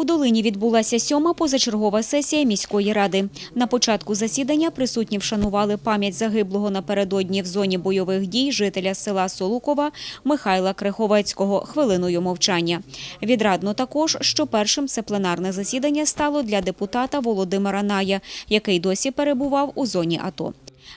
У долині відбулася сьома позачергова сесія міської ради. На початку засідання присутні вшанували пам'ять загиблого напередодні в зоні бойових дій жителя села Солукова Михайла Криховецького хвилиною мовчання. Відрадно також, що першим це пленарне засідання стало для депутата Володимира Ная, який досі перебував у зоні АТО.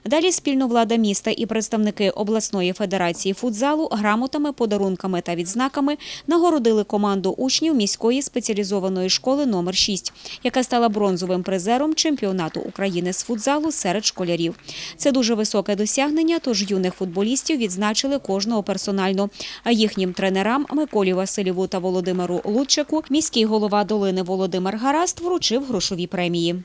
Далі спільно влада міста і представники обласної федерації футзалу грамотами, подарунками та відзнаками нагородили команду учнів міської спеціалізованої школи номер 6 яка стала бронзовим призером чемпіонату України з футзалу серед школярів. Це дуже високе досягнення, тож юних футболістів відзначили кожного персонально. А їхнім тренерам Миколі Васильєву та Володимиру Луччику міський голова долини Володимир Гараст вручив грошові премії.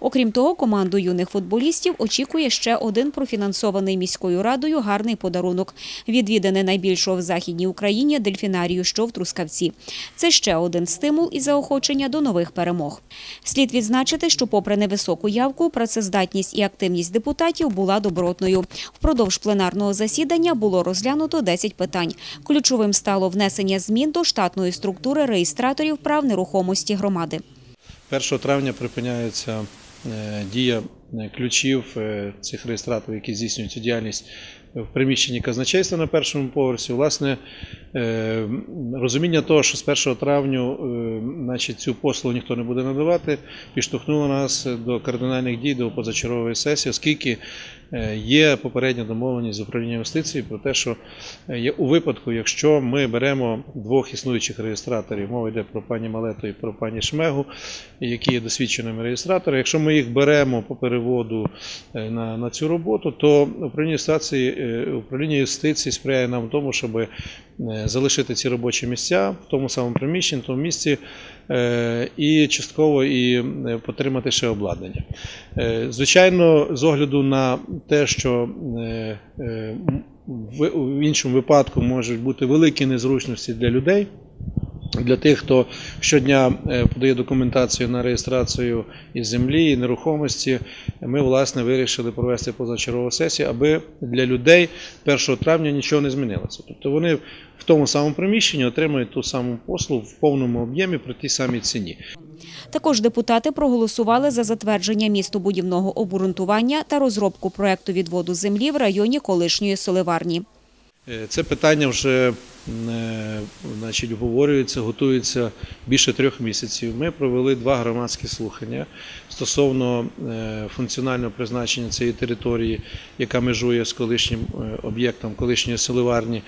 Окрім того, команду юних футболістів очікує ще один профінансований міською радою гарний подарунок – відвідане найбільшого в Західній Україні дельфінарію, що в Трускавці. Це ще один стимул і заохочення до нових перемог. Слід відзначити, що попри невисоку явку, працездатність і активність депутатів була добротною. Впродовж пленарного засідання було розглянуто 10 питань. Ключовим стало внесення змін до штатної структури реєстраторів прав нерухомості громади. 1 травня припиняється е, дія ключів е, цих реєстраторів, які здійснюють цю діяльність в приміщенні казначейства на першому поверсі. Власне, е, розуміння того, що з 1 травня е, значить, цю послугу ніхто не буде надавати, підштовхнуло нас до кардинальних дій до позачергової сесії, оскільки е, є попередня домовленість з управлінням юстиції про те, що е, у випадку, якщо ми беремо двох існуючих реєстраторів, мова йде про пані Малету і про пані Шмегу, які є досвідченими реєстраторами, якщо ми їх беремо по переводу е, на, на цю роботу, то управління юстиції, е, управління юстиції сприяє нам в тому, щоб е, залишити ці робочі місця в тому самому приміщенні, в тому місці е, і частково і е, потримати ще обладнання. Е, Звичайно, з огляду на те, що в іншому випадку можуть бути великі незручності для людей. Для тих, хто щодня е, подає документацію на реєстрацію із землі і нерухомості, ми власне вирішили провести позачергову сесію, аби для людей 1 травня нічого не змінилося. Тобто вони в тому самому приміщенні отримують ту саму послугу в повному об'ємі при тій самій ціні. Також депутати проголосували за затвердження містобудівного обґрунтування та розробку проекту відводу землі в районі колишньої соливарні. Е, Це питання вже значить, обговорюється, готується більше трьох місяців. Ми провели два громадські слухання стосовно е, функціонального призначення цієї території, яка межує з колишнім е, об'єктом колишньої селиварні.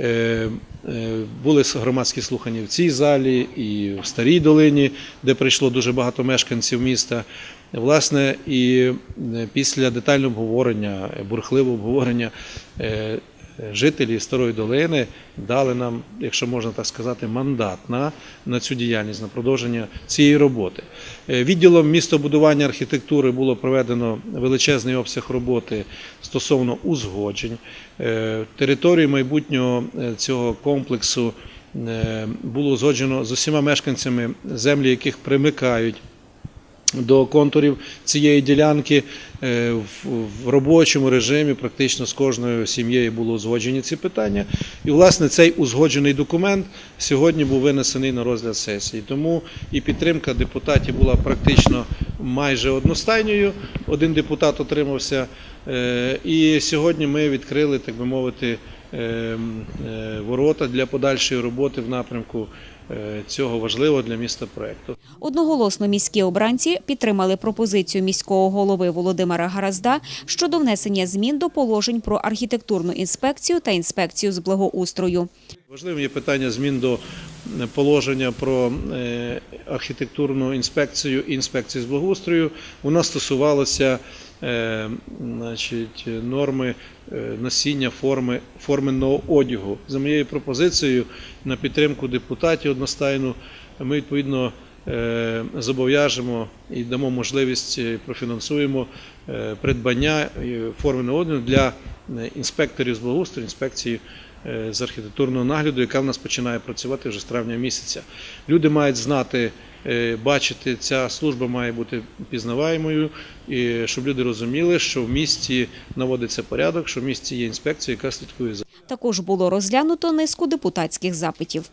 Е, е, Були громадські слухання в цій залі і в Старій долині, де прийшло дуже багато мешканців міста. Власне, і е, після детального обговорення, е, бурхливого обговорення. Жителі Старої долини дали нам, якщо можна так сказати, мандат на, на цю діяльність, на продовження цієї роботи. Е, Відділом містобудування архітектури було проведено величезний обсяг роботи стосовно узгоджень. Е, Територію майбутнього е, цього комплексу було узгоджено з усіма мешканцями землі, яких примикають до контурів цієї ділянки Е, в- робочому режимі практично з кожною сім'єю було узгоджені ці питання. І, власне, цей узгоджений документ сьогодні був винесений на розгляд сесії. Тому і підтримка депутатів була практично майже одностайньою. Один депутат отримався. Е, І сьогодні ми відкрили, так би мовити, ворота для подальшої роботи в напрямку е, цього важливого для міста проекту. Одноголосно міські обранці підтримали пропозицію міського голови Володимира Гаразда щодо внесення змін до положень про архітектурну інспекцію та інспекцію з благоустрою. Важливим є питання змін до е, положення про е, архітектурну інспекцію і інспекцію з благоустрою. Вона стосувалася е, значить, норми е, носіння форми форменного одягу. За моєю пропозицією на підтримку депутатів одностайну ми відповідно е, зобов'яжемо і дамо можливість е, профінансуємо е, придбання е, форменого одягу для е, інспекторів з благоустрою, інспекції е, з архітектурного нагляду, яка в нас починає працювати вже з травня місяця. Люди мають знати, е, бачити, ця служба має бути пізнаваємою, і щоб люди розуміли, що в місті наводиться порядок, що в місті є інспекція, яка слідкує за. Також було розглянуто низку депутатських запитів.